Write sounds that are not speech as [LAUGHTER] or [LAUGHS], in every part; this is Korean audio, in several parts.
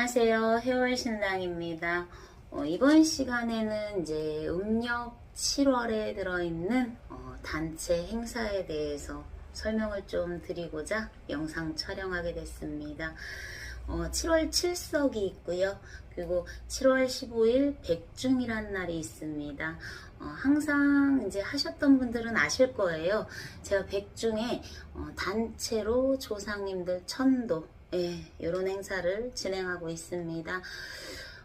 안녕하세요. 해월 신랑입니다. 어, 이번 시간에는 이제 음력 7월에 들어있는 어, 단체 행사에 대해서 설명을 좀 드리고자 영상 촬영하게 됐습니다. 어, 7월 7석이 있고요. 그리고 7월 15일 백중이라는 날이 있습니다. 어, 항상 이제 하셨던 분들은 아실 거예요. 제가 백중에 어, 단체로 조상님들 천도 예, 이런 행사를 진행하고 있습니다.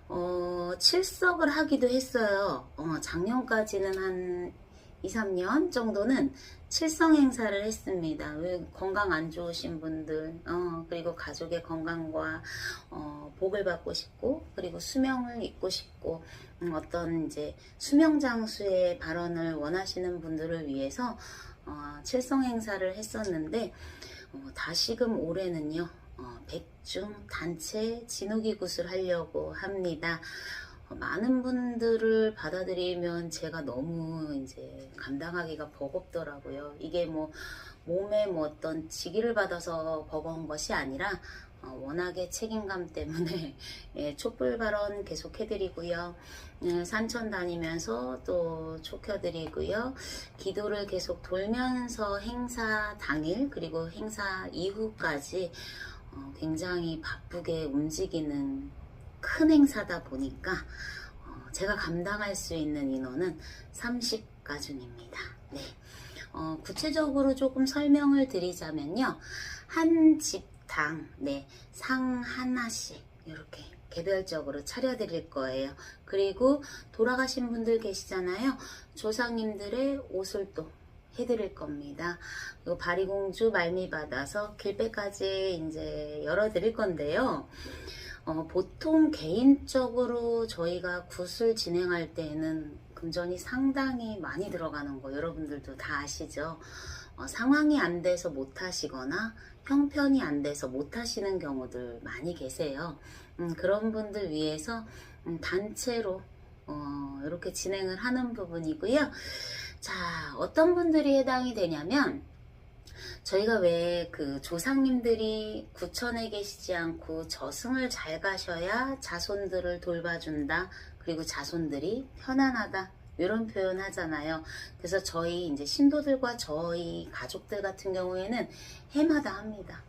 어, 칠석을 하기도 했어요. 어, 작년까지는 한 2, 3년 정도는 칠성 행사를 했습니다. 왜 건강 안 좋으신 분들, 어, 그리고 가족의 건강과 어, 복을 받고 싶고, 그리고 수명을 잇고 싶고, 음, 어떤 이제 수명 장수의 발언을 원하시는 분들을 위해서 어, 칠성 행사를 했었는데, 어, 다시금 올해는요, 어, 백중 단체 진호기 굿을 하려고 합니다. 어, 많은 분들을 받아들이면 제가 너무 이제 감당하기가 버겁더라고요. 이게 뭐 몸에 뭐 어떤 직위를 받아서 버거운 것이 아니라 어, 워낙에 책임감 때문에 [LAUGHS] 예, 촛불 발언 계속 해드리고요. 예, 산천 다니면서 또 촉혀드리고요. 기도를 계속 돌면서 행사 당일 그리고 행사 이후까지 어, 굉장히 바쁘게 움직이는 큰 행사다 보니까 어, 제가 감당할 수 있는 인원은 30가준입니다. 네. 어, 구체적으로 조금 설명을 드리자면요. 한 집당, 네, 상 하나씩 이렇게 개별적으로 차려드릴 거예요. 그리고 돌아가신 분들 계시잖아요. 조상님들의 옷을 또 해드릴 겁니다. 그리고 바리공주 말미 받아서 길배까지 이제 열어드릴 건데요. 어, 보통 개인적으로 저희가 굿을 진행할 때에는 금전이 상당히 많이 들어가는 거 여러분들도 다 아시죠? 어, 상황이 안 돼서 못 하시거나 형편이 안 돼서 못 하시는 경우들 많이 계세요. 음, 그런 분들 위해서 음, 단체로 어, 이렇게 진행을 하는 부분이고요. 자, 어떤 분들이 해당이 되냐면 저희가 왜 그 조상님들이 구천에 계시지 않고 저승을 잘 가셔야 자손들을 돌봐준다. 그리고 자손들이 편안하다. 이런 표현 하잖아요. 그래서 저희 이제 신도들과 저희 가족들 같은 경우에는 해마다 합니다.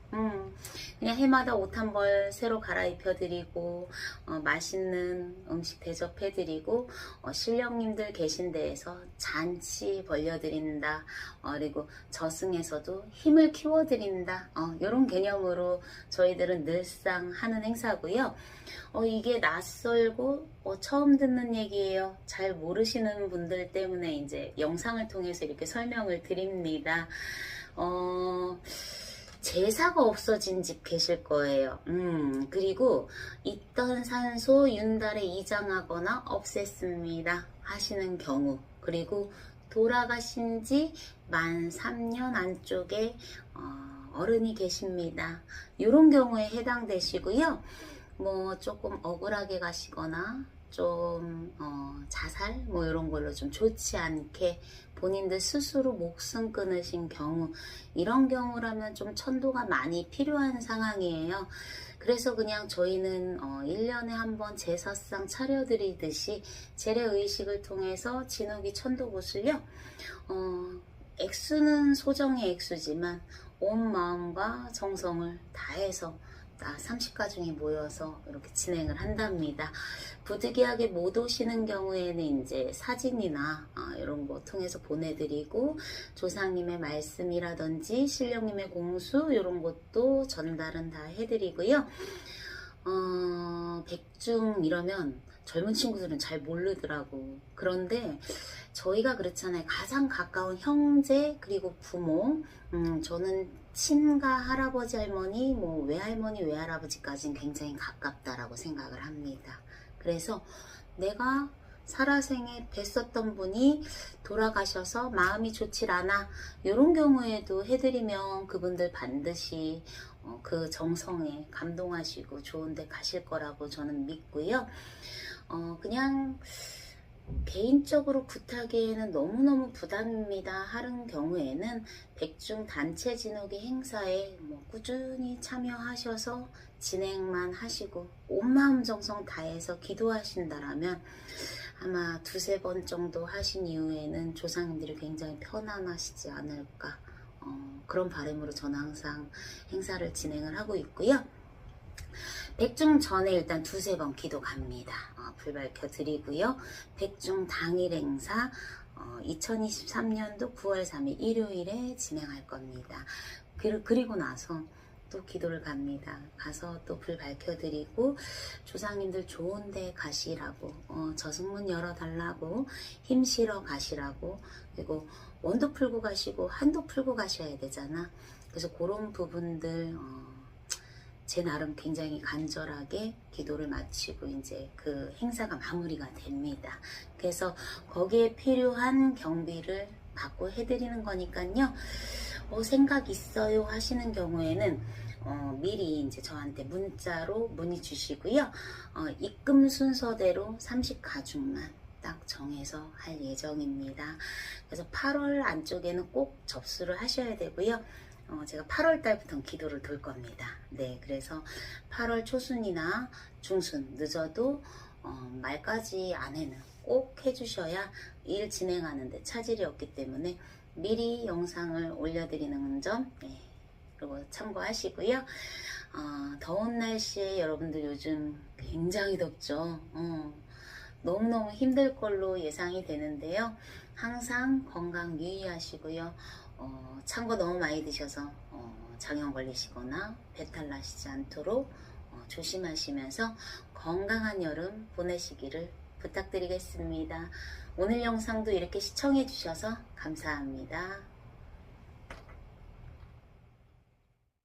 음, 그냥 해마다 옷 한 벌 새로 갈아입혀드리고, 어, 맛있는 음식 대접해드리고, 어, 신령님들 계신 데에서 잔치 벌려드린다. 어, 그리고 저승에서도 힘을 키워드린다. 어, 이런 개념으로 저희들은 늘상 하는 행사고요. 어, 이게 낯설고 어, 처음 듣는 얘기예요. 잘 모르시는 분들 때문에 이제 영상을 통해서 이렇게 설명을 드립니다. 어, 제사가 없어진 집 계실 거예요. 음, 그리고 있던 산소 윤달에 이장하거나 없앴습니다. 하시는 경우. 그리고 돌아가신 지 만 3년 안쪽에 어, 어른이 계십니다. 이런 경우에 해당되시고요. 뭐 조금 억울하게 가시거나 좀 어, 자살 뭐 이런 걸로 좀 좋지 않게 본인들 스스로 목숨 끊으신 경우 이런 경우라면 좀 천도가 많이 필요한 상황이에요. 그래서 그냥 저희는 어, 1년에 한 번 제사상 차려드리듯이 재래의식을 통해서 진욱이 천도굿을요. 어, 액수는 소정의 액수지만 온 마음과 정성을 다해서 다 30가중이 모여서 이렇게 진행을 한답니다. 부득이하게 못 오시는 경우에는 이제 사진이나 어, 이런 거 통해서 보내드리고 조상님의 말씀이라든지 신령님의 공수 이런 것도 전달은 다 해드리고요. 어, 백중 이러면 젊은 친구들은 잘 모르더라고. 그런데 저희가 그렇잖아요. 가장 가까운 형제 그리고 부모. 음, 저는 친가 할아버지 할머니, 뭐 외할머니 외할아버지까지는 굉장히 가깝다라고 생각을 합니다. 그래서 내가 살아생에 뵀었던 분이 돌아가셔서 마음이 좋질 않아 이런 경우에도 해드리면 그분들 반드시 어, 그 정성에 감동하시고 좋은데 가실 거라고 저는 믿고요. 어, 그냥 개인적으로 부탁에는 너무너무 부담입니다 하는 경우에는 백중 단체 진욱의 행사에 뭐 꾸준히 참여하셔서 진행만 하시고 온 마음 정성 다해서 기도하신다라면 아마 두세 번 정도 하신 이후에는 조상님들이 굉장히 편안하시지 않을까 어, 그런 바람으로 저는 항상 행사를 진행을 하고 있고요. 백중 전에 일단 두세 번 기도 갑니다. 어, 불 밝혀 드리고요. 백중 당일 행사 어, 2023년도 9월 3일 일요일에 진행할 겁니다. 그- 그리고 나서 또 기도를 갑니다. 가서 또 불 밝혀드리고 조상님들 좋은 데 가시라고 어, 저승문 열어달라고 힘 실어 가시라고 그리고 원도 풀고 가시고 한도 풀고 가셔야 되잖아. 그래서 그런 부분들 어, 제 나름 굉장히 간절하게 기도를 마치고 이제 그 행사가 마무리가 됩니다. 그래서 거기에 필요한 경비를 받고 해드리는 거니까요. 어, 생각 있어요 하시는 경우에는 어, 미리 이제 저한테 문자로 문의 주시고요. 어, 입금 순서대로 30가족만 딱 정해서 할 예정입니다. 그래서 8월 안쪽에는 꼭 접수를 하셔야 되고요. 어, 제가 8월 달부터 기도를 돌 겁니다. 네, 그래서 8월 초순이나 중순 늦어도 어, 말까지 안에는 꼭 해주셔야 일 진행하는데 차질이 없기 때문에 미리 영상을 올려드리는 점 예, 그리고 참고하시고요. 어, 더운 날씨에 여러분들 요즘 굉장히 덥죠. 어, 너무너무 힘들 걸로 예상이 되는데요. 항상 건강 유의하시고요. 어, 찬 거 너무 많이 드셔서 어, 장염 걸리시거나 배탈 나시지 않도록 어, 조심하시면서 건강한 여름 보내시기를 부탁드리겠습니다. 오늘 영상도 이렇게 시청해 주셔서 감사합니다.